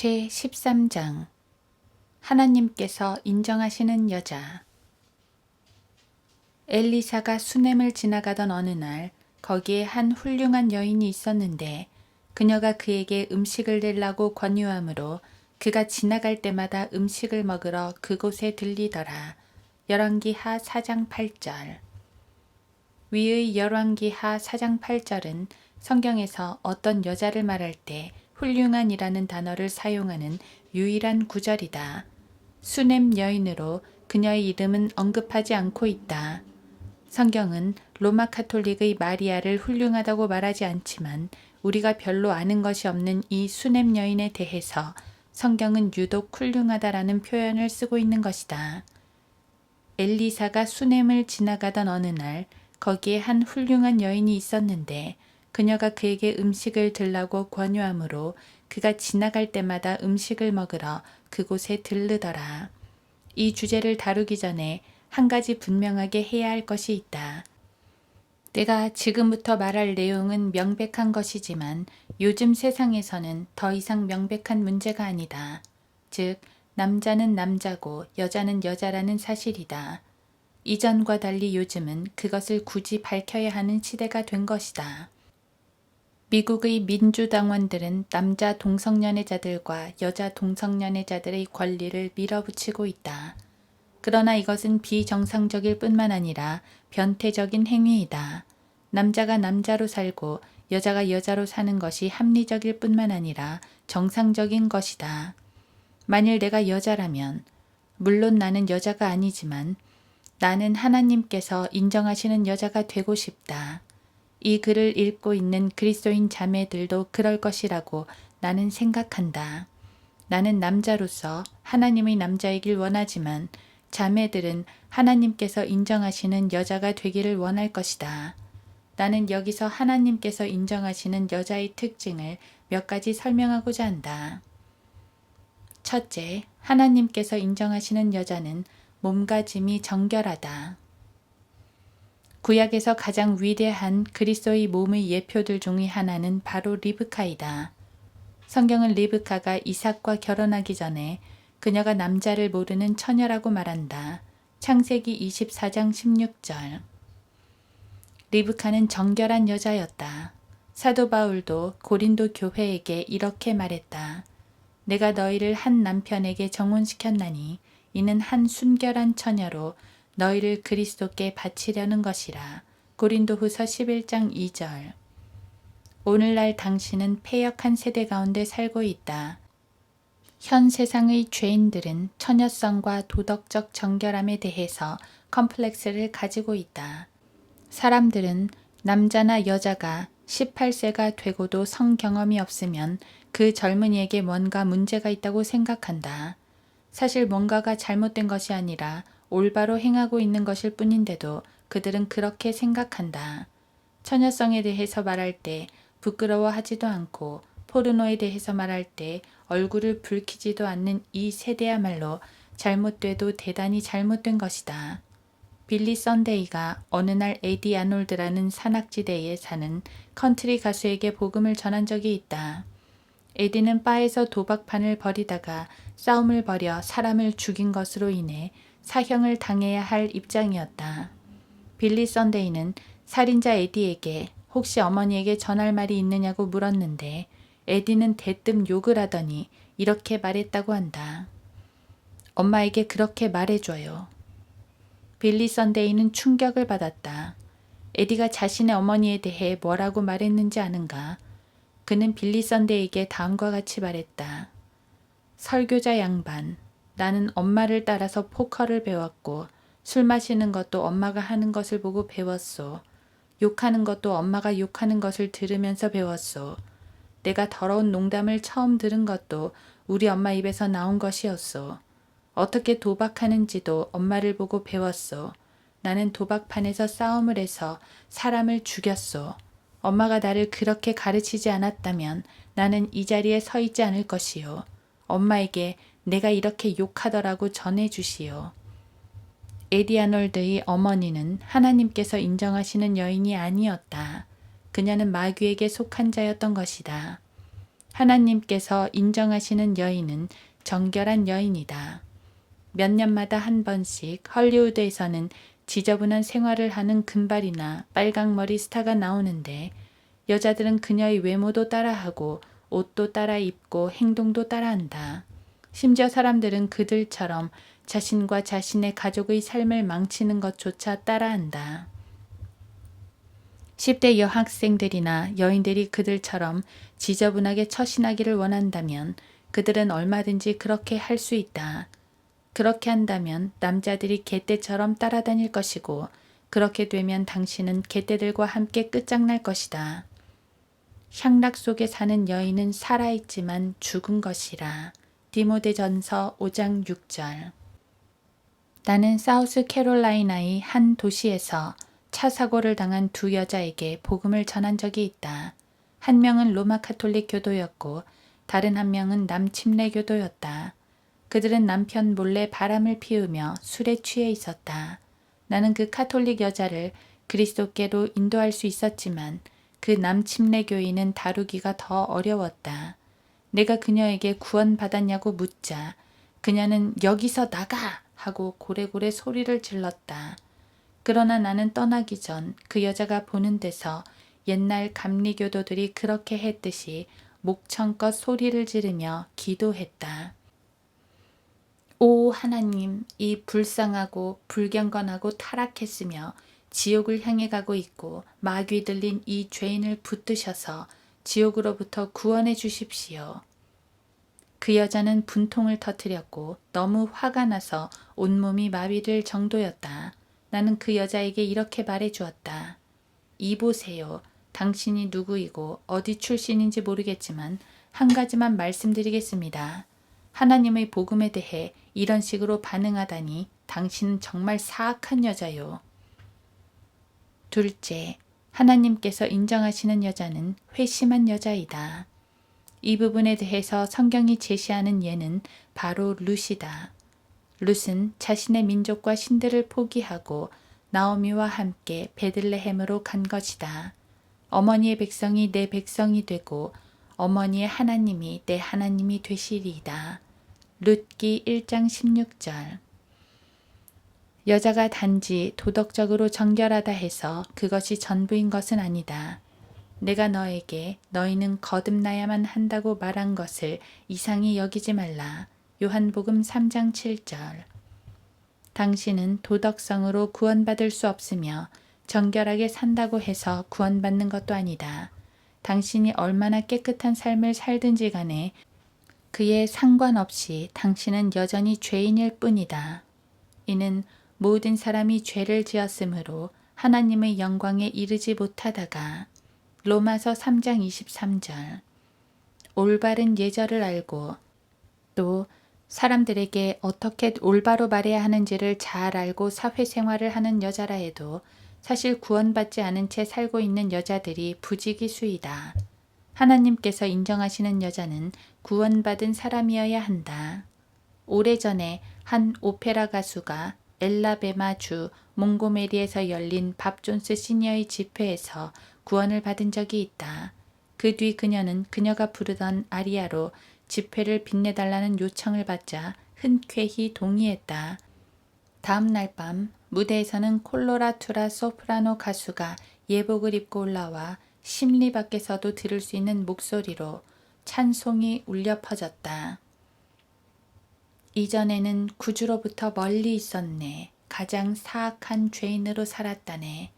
제 13장. 하나님께서 인정하시는 여자. 엘리사가 수넴을 지나가던 어느 날 거기에 한 훌륭한 여인이 있었는데 그녀가 그에게 음식을 내려고 권유하므로 그가 지나갈 때마다 음식을 먹으러 그곳에 들리더라. 열왕기하 4장 8절. 위의 열왕기하 4장 8절은 성경에서 어떤 여자를 말할 때 훌륭한이라는 단어를 사용하는 유일한 구절이다. 수넴 여인으로 그녀의 이름은 언급하지 않고 있다. 성경은 로마 카톨릭의 마리아를 훌륭하다고 말하지 않지만 우리가 별로 아는 것이 없는 이 수넴 여인에 대해서 성경은 유독 훌륭하다라는 표현을 쓰고 있는 것이다. 엘리사가 수넴을 지나가던 어느 날 거기에 한 훌륭한 여인이 있었는데 그녀가 그에게 음식을 들라고 권유하므로 그가 지나갈 때마다 음식을 먹으러 그곳에 들르더라. 이 주제를 다루기 전에 한 가지 분명하게 해야 할 것이 있다. 내가 지금부터 말할 내용은 명백한 것이지만 요즘 세상에서는 더 이상 명백한 문제가 아니다. 즉, 남자는 남자고 여자는 여자라는 사실이다. 이전과 달리 요즘은 그것을 굳이 밝혀야 하는 시대가 된 것이다. 미국의 민주당원들은 남자 동성연애자들과 여자 동성연애자들의 권리를 밀어붙이고 있다. 그러나 이것은 비정상적일 뿐만 아니라 변태적인 행위이다. 남자가 남자로 살고 여자가 여자로 사는 것이 합리적일 뿐만 아니라 정상적인 것이다. 만일 내가 여자라면, 물론 나는 여자가 아니지만 나는 하나님께서 인정하시는 여자가 되고 싶다. 이 글을 읽고 있는 그리스도인 자매들도 그럴 것이라고 나는 생각한다. 나는 남자로서 하나님의 남자이길 원하지만 자매들은 하나님께서 인정하시는 여자가 되기를 원할 것이다. 나는 여기서 하나님께서 인정하시는 여자의 특징을 몇 가지 설명하고자 한다. 첫째, 하나님께서 인정하시는 여자는 몸가짐이 정결하다. 구약에서 가장 위대한 그리스도의 몸의 예표들 중의 하나는 바로 리브카이다. 성경은 리브카가 이삭과 결혼하기 전에 그녀가 남자를 모르는 처녀라고 말한다. 창세기 24장 16절. 리브카는 정결한 여자였다. 사도 바울도 고린도 교회에게 이렇게 말했다. 내가 너희를 한 남편에게 정혼시켰나니 이는 한 순결한 처녀로 너희를 그리스도께 바치려는 것이라. 고린도후서 11장 2절. 오늘날 당신은 폐역한 세대 가운데 살고 있다. 현 세상의 죄인들은 처녀성과 도덕적 정결함에 대해서 컴플렉스를 가지고 있다. 사람들은 남자나 여자가 18세가 되고도 성 경험이 없으면 그 젊은이에게 뭔가 문제가 있다고 생각한다. 사실 뭔가가 잘못된 것이 아니라 올바로 행하고 있는 것일 뿐인데도 그들은 그렇게 생각한다. 처녀성에 대해서 말할 때 부끄러워하지도 않고 포르노에 대해서 말할 때 얼굴을 붉히지도 않는 이 세대야말로 잘못돼도 대단히 잘못된 것이다. 빌리 썬데이가 어느 날 에디 아놀드라는 산악지대에 사는 컨트리 가수에게 복음을 전한 적이 있다. 에디는 바에서 도박판을 벌이다가 싸움을 벌여 사람을 죽인 것으로 인해 사형을 당해야 할 입장이었다. 빌리 썬데이는 살인자 에디에게 혹시 어머니에게 전할 말이 있느냐고 물었는데 에디는 대뜸 욕을 하더니 이렇게 말했다고 한다. 엄마에게 그렇게 말해줘요. 빌리 썬데이는 충격을 받았다. 에디가 자신의 어머니에 대해 뭐라고 말했는지 아는가? 그는 빌리 썬데이에게 다음과 같이 말했다. 설교자 양반, 나는 엄마를 따라서 포커를 배웠고 술 마시는 것도 엄마가 하는 것을 보고 배웠소. 욕하는 것도 엄마가 욕하는 것을 들으면서 배웠소. 내가 더러운 농담을 처음 들은 것도 우리 엄마 입에서 나온 것이었소. 어떻게 도박하는지도 엄마를 보고 배웠소. 나는 도박판에서 싸움을 해서 사람을 죽였소. 엄마가 나를 그렇게 가르치지 않았다면 나는 이 자리에 서 있지 않을 것이요. 엄마에게 내가 이렇게 욕하더라고 전해주시오. 에디 아놀드의 어머니는 하나님께서 인정하시는 여인이 아니었다. 그녀는 마귀에게 속한 자였던 것이다. 하나님께서 인정하시는 여인은 정결한 여인이다. 몇 년마다 한 번씩 헐리우드에서는 지저분한 생활을 하는 금발이나 빨강머리 스타가 나오는데 여자들은 그녀의 외모도 따라하고 옷도 따라 입고 행동도 따라한다. 심지어 사람들은 그들처럼 자신과 자신의 가족의 삶을 망치는 것조차 따라한다. 10대 여학생들이나 여인들이 그들처럼 지저분하게 처신하기를 원한다면 그들은 얼마든지 그렇게 할 수 있다. 그렇게 한다면 남자들이 개떼처럼 따라다닐 것이고 그렇게 되면 당신은 개떼들과 함께 끝장날 것이다. 향락 속에 사는 여인은 살아있지만 죽은 것이라. 디모데전서 5장 6절 나는 사우스 캐롤라이나의 한 도시에서 차 사고를 당한 두 여자에게 복음을 전한 적이 있다. 한 명은 로마 카톨릭 교도였고 다른 한 명은 남침례 교도였다. 그들은 남편 몰래 바람을 피우며 술에 취해 있었다. 나는 그 카톨릭 여자를 그리스도께로 인도할 수 있었지만 그 남침례 교인은 다루기가 더 어려웠다. 내가 그녀에게 구원받았냐고 묻자 그녀는 여기서 나가! 하고 고래고래 소리를 질렀다. 그러나 나는 떠나기 전 그 여자가 보는 데서 옛날 감리교도들이 그렇게 했듯이 목청껏 소리를 지르며 기도했다. 오 하나님, 이 불쌍하고 불경건하고 타락했으며 지옥을 향해 가고 있고 마귀 들린 이 죄인을 붙드셔서 지옥으로부터 구원해 주십시오. 그 여자는 분통을 터뜨렸고 너무 화가 나서 온몸이 마비될 정도였다. 나는 그 여자에게 이렇게 말해 주었다. 이 보세요. 당신이 누구이고 어디 출신인지 모르겠지만 한 가지만 말씀드리겠습니다. 하나님의 복음에 대해 이런 식으로 반응하다니 당신은 정말 사악한 여자요. 둘째, 하나님께서 인정하시는 여자는 회심한 여자이다. 이 부분에 대해서 성경이 제시하는 예는 바로 룻이다. 룻은 자신의 민족과 신들을 포기하고 나오미와 함께 베들레헴으로 간 것이다. 어머니의 백성이 내 백성이 되고 어머니의 하나님이 내 하나님이 되시리이다. 룻기 1장 16절 여자가 단지 도덕적으로 정결하다 해서 그것이 전부인 것은 아니다. 내가 너에게 너희는 거듭나야만 한다고 말한 것을 이상히 여기지 말라. 요한복음 3장 7절 당신은 도덕성으로 구원받을 수 없으며 정결하게 산다고 해서 구원받는 것도 아니다. 당신이 얼마나 깨끗한 삶을 살든지 간에 그에 상관없이 당신은 여전히 죄인일 뿐이다. 이는 모든 사람이 죄를 지었으므로 하나님의 영광에 이르지 못하다가 로마서 3장 23절 올바른 예절을 알고 또 사람들에게 어떻게 올바로 말해야 하는지를 잘 알고 사회생활을 하는 여자라 해도 사실 구원받지 않은 채 살고 있는 여자들이 부지기수이다. 하나님께서 인정하시는 여자는 구원받은 사람이어야 한다. 오래전에 한 오페라 가수가 엘라베마주 몽고메리에서 열린 밥 존스 시니어의 집회에서 구원을 받은 적이 있다. 그 뒤 그녀는 그녀가 부르던 아리아로 집회를 빛내달라는 요청을 받자 흔쾌히 동의했다. 다음 날 밤 무대에서는 콜로라투라 소프라노 가수가 예복을 입고 올라와 심리 밖에서도 들을 수 있는 목소리로 찬송이 울려 퍼졌다. 이전에는 구주로부터 멀리 있었네. 가장 사악한 죄인으로 살았다네.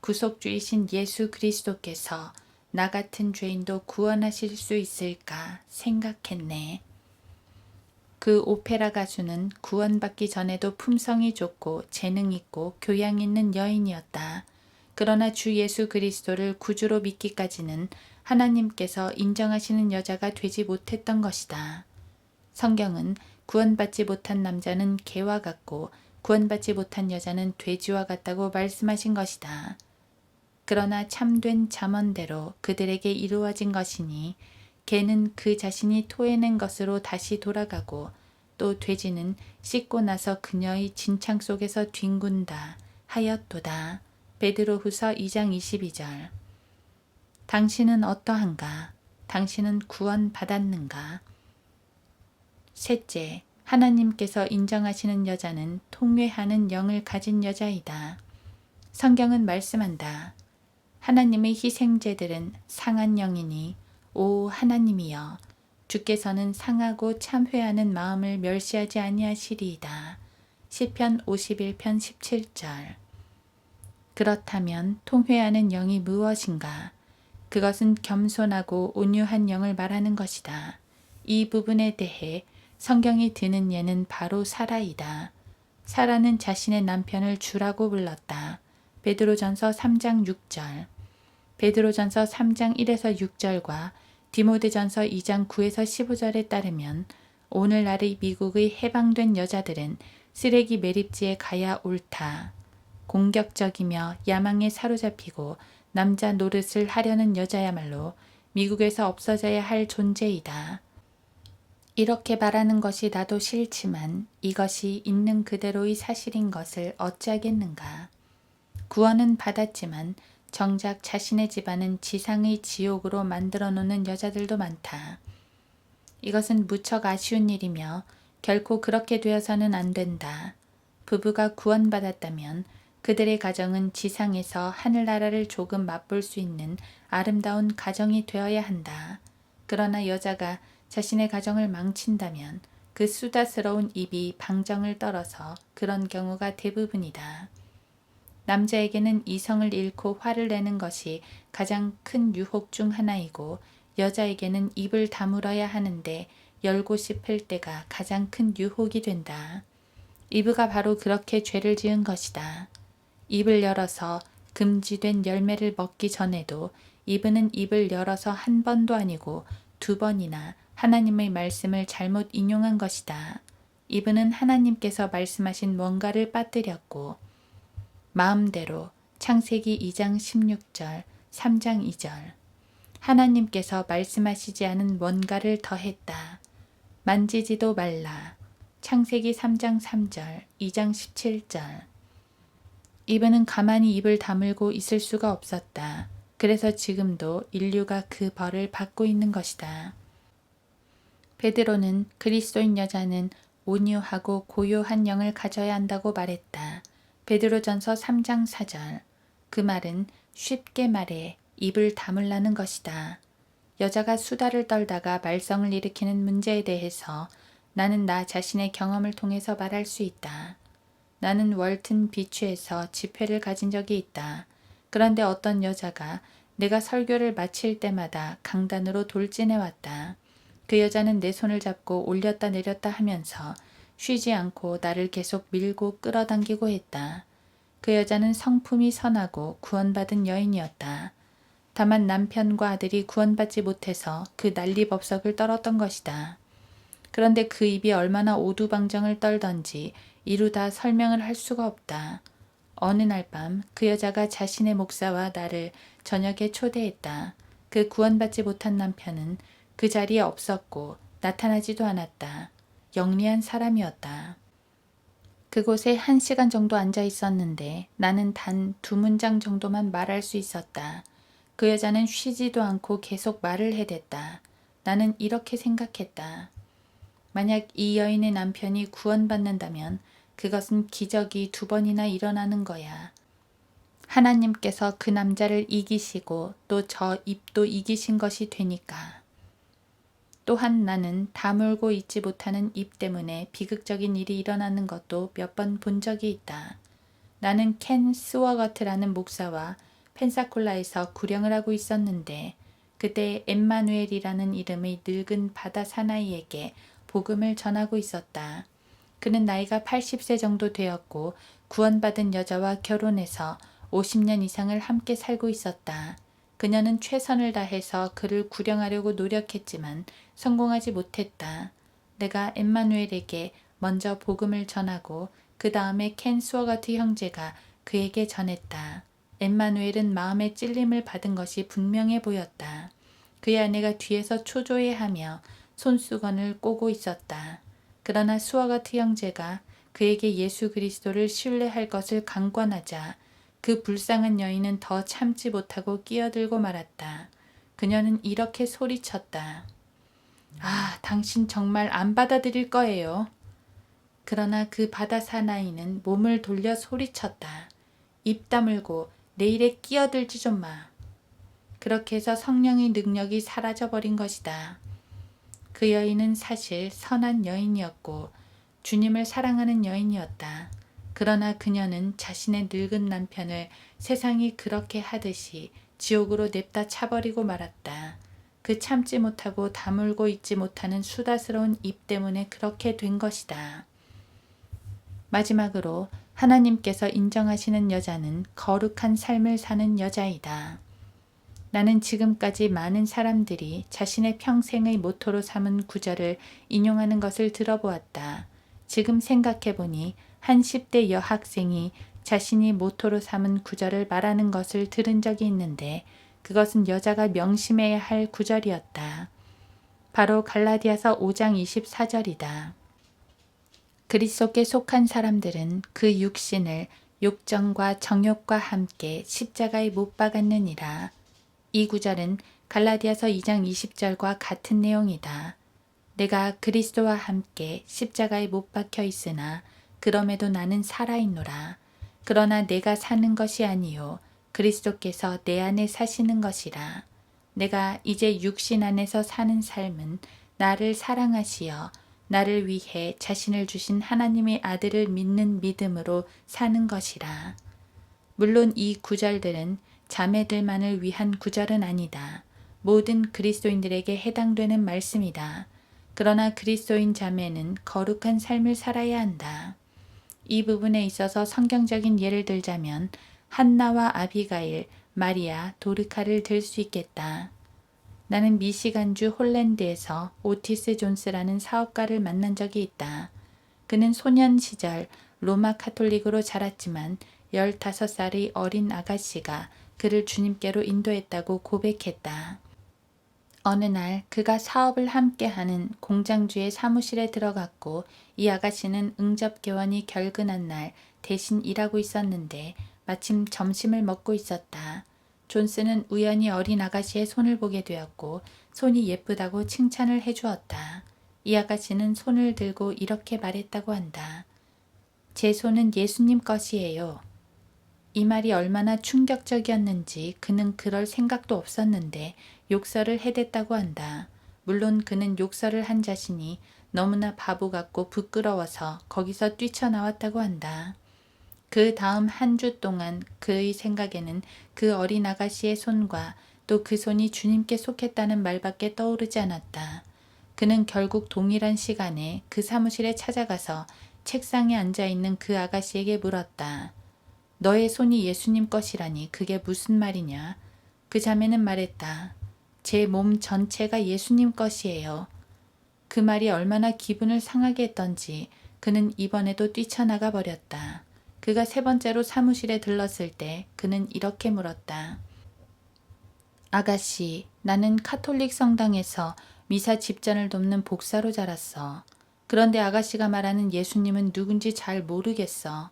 구속주이신 예수 그리스도께서 나 같은 죄인도 구원하실 수 있을까 생각했네. 그 오페라 가수는 구원받기 전에도 품성이 좋고 재능 있고 교양 있는 여인이었다. 그러나 주 예수 그리스도를 구주로 믿기까지는 하나님께서 인정하시는 여자가 되지 못했던 것이다. 성경은 구원받지 못한 남자는 개와 같고 구원받지 못한 여자는 돼지와 같다고 말씀하신 것이다. 그러나 참된 잠언대로 그들에게 이루어진 것이니 개는 그 자신이 토해낸 것으로 다시 돌아가고 또 돼지는 씻고 나서 그녀의 진창 속에서 뒹군다 하였도다. 베드로후서 2장 22절 당신은 어떠한가? 당신은 구원 받았는가? 셋째, 하나님께서 인정하시는 여자는 통회하는 영을 가진 여자이다. 성경은 말씀한다. 하나님의 희생제들은 상한 영이니 오 하나님이여 주께서는 상하고 참회하는 마음을 멸시하지 아니하시리이다. 시편 51편 17절 그렇다면 통회하는 영이 무엇인가? 그것은 겸손하고 온유한 영을 말하는 것이다. 이 부분에 대해 성경이 드는 예는 바로 사라이다. 사라는 자신의 남편을 주라고 불렀다. 베드로전서 3장 6절. 베드로전서 3장 1에서 6절과 디모데전서 2장 9에서 15절에 따르면 오늘날의 미국의 해방된 여자들은 쓰레기 매립지에 가야 옳다. 공격적이며 야망에 사로잡히고 남자 노릇을 하려는 여자야말로 미국에서 없어져야 할 존재이다. 이렇게 말하는 것이 나도 싫지만 이것이 있는 그대로의 사실인 것을 어찌하겠는가. 구원은 받았지만 정작 자신의 집안은 지상의 지옥으로 만들어 놓는 여자들도 많다. 이것은 무척 아쉬운 일이며 결코 그렇게 되어서는 안 된다. 부부가 구원받았다면 그들의 가정은 지상에서 하늘나라를 조금 맛볼 수 있는 아름다운 가정이 되어야 한다. 그러나 여자가 자신의 가정을 망친다면 그 수다스러운 입이 방정을 떨어서 그런 경우가 대부분이다. 남자에게는 이성을 잃고 화를 내는 것이 가장 큰 유혹 중 하나이고 여자에게는 입을 다물어야 하는데 열고 싶을 때가 가장 큰 유혹이 된다. 이브가 바로 그렇게 죄를 지은 것이다. 입을 열어서 금지된 열매를 먹기 전에도 이브는 입을 열어서 한 번도 아니고 두 번이나 하나님의 말씀을 잘못 인용한 것이다. 이브는 하나님께서 말씀하신 뭔가를 빠뜨렸고 마음대로 창세기 2장 16절, 3장 2절 하나님께서 말씀하시지 않은 뭔가를 더했다. 만지지도 말라. 창세기 3장 3절, 2장 17절 이브는 가만히 입을 다물고 있을 수가 없었다. 그래서 지금도 인류가 그 벌을 받고 있는 것이다. 베드로는 그리스도인 여자는 온유하고 고요한 영을 가져야 한다고 말했다. 베드로전서 3장 4절. 그 말은 쉽게 말해 입을 다물라는 것이다. 여자가 수다를 떨다가 말썽을 일으키는 문제에 대해서 나는 나 자신의 경험을 통해서 말할 수 있다. 나는 월튼 비추에서 집회를 가진 적이 있다. 그런데 어떤 여자가 내가 설교를 마칠 때마다 강단으로 돌진해 왔다. 그 여자는 내 손을 잡고 올렸다 내렸다 하면서 쉬지 않고 나를 계속 밀고 끌어당기고 했다. 그 여자는 성품이 선하고 구원받은 여인이었다. 다만 남편과 아들이 구원받지 못해서 그 난리법석을 떨었던 것이다. 그런데 그 입이 얼마나 오두방정을 떨던지 이루다 설명을 할 수가 없다. 어느 날 밤 그 여자가 자신의 목사와 나를 저녁에 초대했다. 그 구원받지 못한 남편은 그 자리에 없었고 나타나지도 않았다. 영리한 사람이었다. 그곳에 한 시간 정도 앉아 있었는데 나는 단 두 문장 정도만 말할 수 있었다. 그 여자는 쉬지도 않고 계속 말을 해댔다. 나는 이렇게 생각했다. 만약 이 여인의 남편이 구원받는다면 그것은 기적이 두 번이나 일어나는 거야. 하나님께서 그 남자를 이기시고 또 저 입도 이기신 것이 되니까. 또한 나는 다물고 있지 못하는 입 때문에 비극적인 일이 일어나는 것도 몇 번 본 적이 있다. 나는 켄 스워거트라는 목사와 펜사콜라에서 구령을 하고 있었는데 그때 엠마누엘이라는 이름의 늙은 바다 사나이에게 복음을 전하고 있었다. 그는 나이가 80세 정도 되었고 구원받은 여자와 결혼해서 50년 이상을 함께 살고 있었다. 그녀는 최선을 다해서 그를 구령하려고 노력했지만 성공하지 못했다. 내가 엠마누엘에게 먼저 복음을 전하고 그 다음에 켄 수어가트 형제가 그에게 전했다. 엠마누엘은 마음의 찔림을 받은 것이 분명해 보였다. 그의 아내가 뒤에서 초조해하며 손수건을 꼬고 있었다. 그러나 수어가트 형제가 그에게 예수 그리스도를 신뢰할 것을 강권하자 그 불쌍한 여인은 더 참지 못하고 끼어들고 말았다. 그녀는 이렇게 소리쳤다. 아, 당신 정말 안 받아들일 거예요. 그러나 그 바다 사나이는 몸을 돌려 소리쳤다. 입 다물고 내 일에 끼어들지 좀 마. 그렇게 해서 성령의 능력이 사라져버린 것이다. 그 여인은 사실 선한 여인이었고 주님을 사랑하는 여인이었다. 그러나 그녀는 자신의 늙은 남편을 세상이 그렇게 하듯이 지옥으로 냅다 차버리고 말았다. 그 참지 못하고 다물고 있지 못하는 수다스러운 입 때문에 그렇게 된 것이다. 마지막으로 하나님께서 인정하시는 여자는 거룩한 삶을 사는 여자이다. 나는 지금까지 많은 사람들이 자신의 평생의 모토로 삼은 구절을 인용하는 것을 들어보았다. 지금 생각해보니 한 10대 여학생이 자신이 모토로 삼은 구절을 말하는 것을 들은 적이 있는데 그것은 여자가 명심해야 할 구절이었다. 바로 갈라디아서 5장 24절이다. 그리스도께 속한 사람들은 그 육신을 욕정과 정욕과 함께 십자가에 못 박았느니라. 이 구절은 갈라디아서 2장 20절과 같은 내용이다. 내가 그리스도와 함께 십자가에 못 박혀 있으나 그럼에도 나는 살아있노라. 그러나 내가 사는 것이 아니요 그리스도께서 내 안에 사시는 것이라. 내가 이제 육신 안에서 사는 삶은 나를 사랑하시어 나를 위해 자신을 주신 하나님의 아들을 믿는 믿음으로 사는 것이라. 물론 이 구절들은 자매들만을 위한 구절은 아니다. 모든 그리스도인들에게 해당되는 말씀이다. 그러나 그리스도인 자매는 거룩한 삶을 살아야 한다. 이 부분에 있어서 성경적인 예를 들자면 한나와 아비가일, 마리아, 도르카를 들 수 있겠다. 나는 미시간주 홀랜드에서 오티스 존스라는 사업가를 만난 적이 있다. 그는 소년 시절 로마 카톨릭으로 자랐지만 15살의 어린 아가씨가 그를 주님께로 인도했다고 고백했다. 어느 날 그가 사업을 함께하는 공장주의 사무실에 들어갔고 이 아가씨는 응접개원이 결근한 날 대신 일하고 있었는데 마침 점심을 먹고 있었다. 존스는 우연히 어린 아가씨의 손을 보게 되었고 손이 예쁘다고 칭찬을 해주었다. 이 아가씨는 손을 들고 이렇게 말했다고 한다. 제 손은 예수님 것이에요. 이 말이 얼마나 충격적이었는지 그는 그럴 생각도 없었는데 욕설을 해댔다고 한다. 물론 그는 욕설을 한 자신이 너무나 바보 같고 부끄러워서 거기서 뛰쳐나왔다고 한다. 그 다음 한 주 동안 그의 생각에는 그 어린 아가씨의 손과 또 그 손이 주님께 속했다는 말밖에 떠오르지 않았다. 그는 결국 동일한 시간에 그 사무실에 찾아가서 책상에 앉아 있는 그 아가씨에게 물었다. 너의 손이 예수님 것이라니 그게 무슨 말이냐? 그 자매는 말했다. 제 몸 전체가 예수님 것이에요. 그 말이 얼마나 기분을 상하게 했던지 그는 이번에도 뛰쳐나가 버렸다. 그가 세 번째로 사무실에 들렀을 때 그는 이렇게 물었다. 아가씨, 나는 카톨릭 성당에서 미사 집전을 돕는 복사로 자랐어. 그런데 아가씨가 말하는 예수님은 누군지 잘 모르겠어.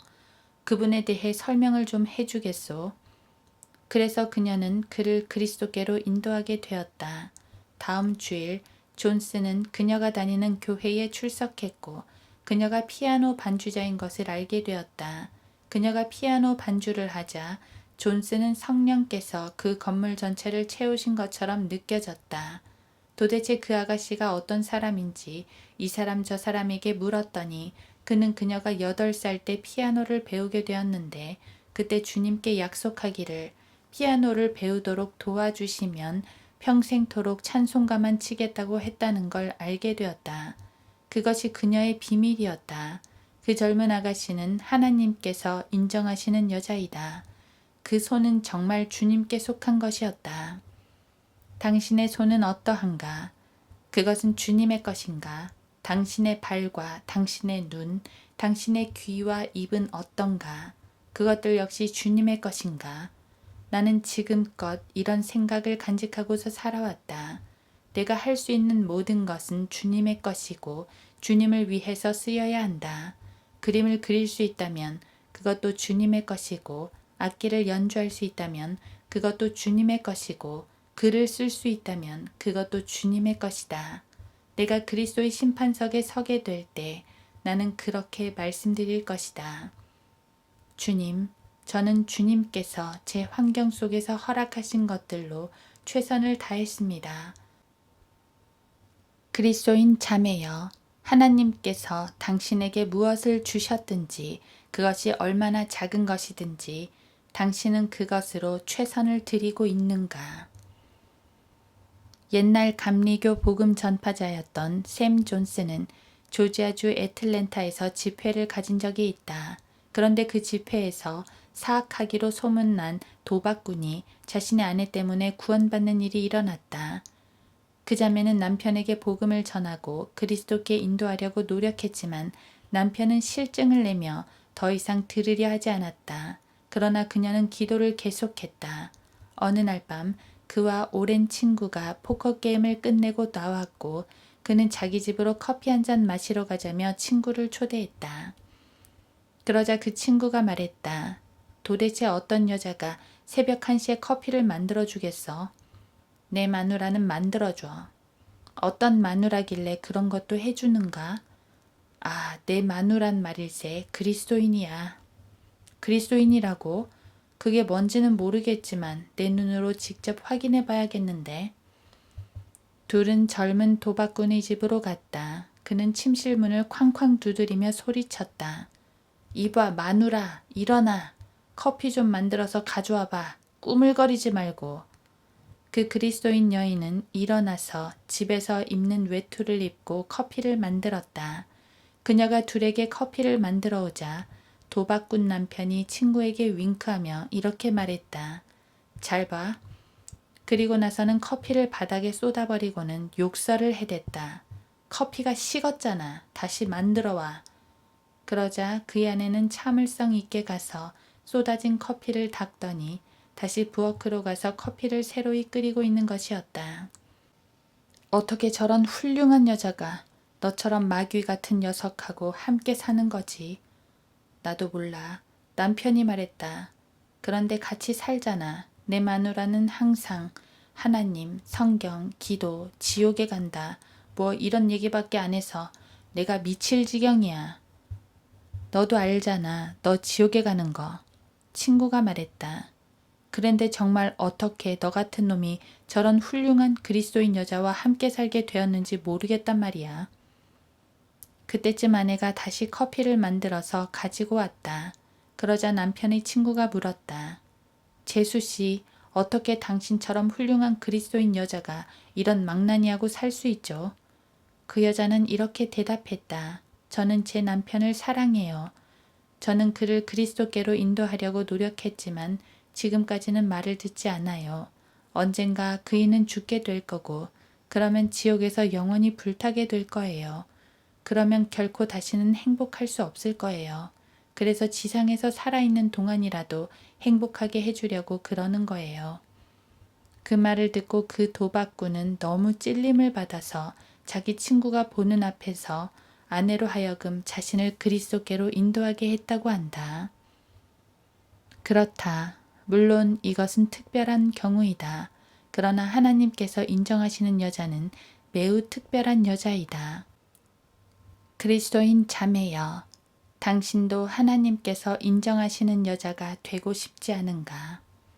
그분에 대해 설명을 좀 해주겠소. 그래서 그녀는 그를 그리스도께로 인도하게 되었다. 다음 주일 존스는 그녀가 다니는 교회에 출석했고 그녀가 피아노 반주자인 것을 알게 되었다. 그녀가 피아노 반주를 하자 존스는 성령께서 그 건물 전체를 채우신 것처럼 느껴졌다. 도대체 그 아가씨가 어떤 사람인지 이 사람 저 사람에게 물었더니 그는 그녀가 여덟 살 때 피아노를 배우게 되었는데 그때 주님께 약속하기를 피아노를 배우도록 도와주시면 평생토록 찬송가만 치겠다고 했다는 걸 알게 되었다. 그것이 그녀의 비밀이었다. 그 젊은 아가씨는 하나님께서 인정하시는 여자이다. 그 손은 정말 주님께 속한 것이었다. 당신의 손은 어떠한가? 그것은 주님의 것인가? 당신의 발과 당신의 눈, 당신의 귀와 입은 어떤가? 그것들 역시 주님의 것인가? 나는 지금껏 이런 생각을 간직하고서 살아왔다. 내가 할 수 있는 모든 것은 주님의 것이고 주님을 위해서 쓰여야 한다. 그림을 그릴 수 있다면 그것도 주님의 것이고 악기를 연주할 수 있다면 그것도 주님의 것이고 글을 쓸 수 있다면 그것도 주님의 것이다. 내가 그리스도의 심판석에 서게 될 때 나는 그렇게 말씀드릴 것이다. 주님, 저는 주님께서 제 환경 속에서 허락하신 것들로 최선을 다했습니다. 그리스도인 자매여, 하나님께서 당신에게 무엇을 주셨든지 그것이 얼마나 작은 것이든지 당신은 그것으로 최선을 드리고 있는가? 옛날 감리교 복음 전파자였던 샘 존스는 조지아주 애틀랜타에서 집회를 가진 적이 있다. 그런데 그 집회에서 사악하기로 소문난 도박꾼이 자신의 아내 때문에 구원받는 일이 일어났다. 그 자매는 남편에게 복음을 전하고 그리스도께 인도하려고 노력했지만 남편은 실증을 내며 더 이상 들으려 하지 않았다. 그러나 그녀는 기도를 계속했다. 어느 날 밤 그와 오랜 친구가 포커 게임을 끝내고 나왔고 그는 자기 집으로 커피 한 잔 마시러 가자며 친구를 초대했다. 그러자 그 친구가 말했다. 도대체 어떤 여자가 새벽 1시에 커피를 만들어 주겠어? 내 마누라는 만들어 줘. 어떤 마누라길래 그런 것도 해주는가? 아, 내 마누란 말일세 그리스도인이야. 그리스도인이라고? 그게 뭔지는 모르겠지만 내 눈으로 직접 확인해 봐야겠는데. 둘은 젊은 도박꾼의 집으로 갔다. 그는 침실문을 쾅쾅 두드리며 소리쳤다. 이봐, 마누라, 일어나. 커피 좀 만들어서 가져와 봐. 꾸물거리지 말고. 그 그리스도인 여인은 일어나서 집에서 입는 외투를 입고 커피를 만들었다. 그녀가 둘에게 커피를 만들어 오자 도박꾼 남편이 친구에게 윙크하며 이렇게 말했다. 잘 봐. 그리고 나서는 커피를 바닥에 쏟아버리고는 욕설을 해댔다. 커피가 식었잖아. 다시 만들어 와. 그러자 그의 아내는 참을성 있게 가서 쏟아진 커피를 닦더니 다시 부엌으로 가서 커피를 새로이 끓이고 있는 것이었다. 어떻게 저런 훌륭한 여자가 너처럼 마귀 같은 녀석하고 함께 사는 거지? 나도 몰라. 남편이 말했다. 그런데 같이 살잖아. 내 마누라는 항상 하나님, 성경, 기도, 지옥에 간다. 뭐 이런 얘기밖에 안 해서 내가 미칠 지경이야. 너도 알잖아. 너 지옥에 가는 거. 친구가 말했다. 그런데 정말 어떻게 너 같은 놈이 저런 훌륭한 그리스도인 여자와 함께 살게 되었는지 모르겠단 말이야. 그때쯤 아내가 다시 커피를 만들어서 가지고 왔다. 그러자 남편의 친구가 물었다. 재수 씨, 어떻게 당신처럼 훌륭한 그리스도인 여자가 이런 망나니하고 살 수 있죠? 그 여자는 이렇게 대답했다. 저는 제 남편을 사랑해요. 저는 그를 그리스도께로 인도하려고 노력했지만 지금까지는 말을 듣지 않아요. 언젠가 그이는 죽게 될 거고, 그러면 지옥에서 영원히 불타게 될 거예요. 그러면 결코 다시는 행복할 수 없을 거예요. 그래서 지상에서 살아있는 동안이라도 행복하게 해주려고 그러는 거예요. 그 말을 듣고 그 도박꾼은 너무 찔림을 받아서 자기 친구가 보는 앞에서 아내로 하여금 자신을 그리스도께로 인도하게 했다고 한다. 그렇다. 물론 이것은 특별한 경우이다. 그러나 하나님께서 인정하시는 여자는 매우 특별한 여자이다. 그리스도인 자매여, 당신도 하나님께서 인정하시는 여자가 되고 싶지 않은가?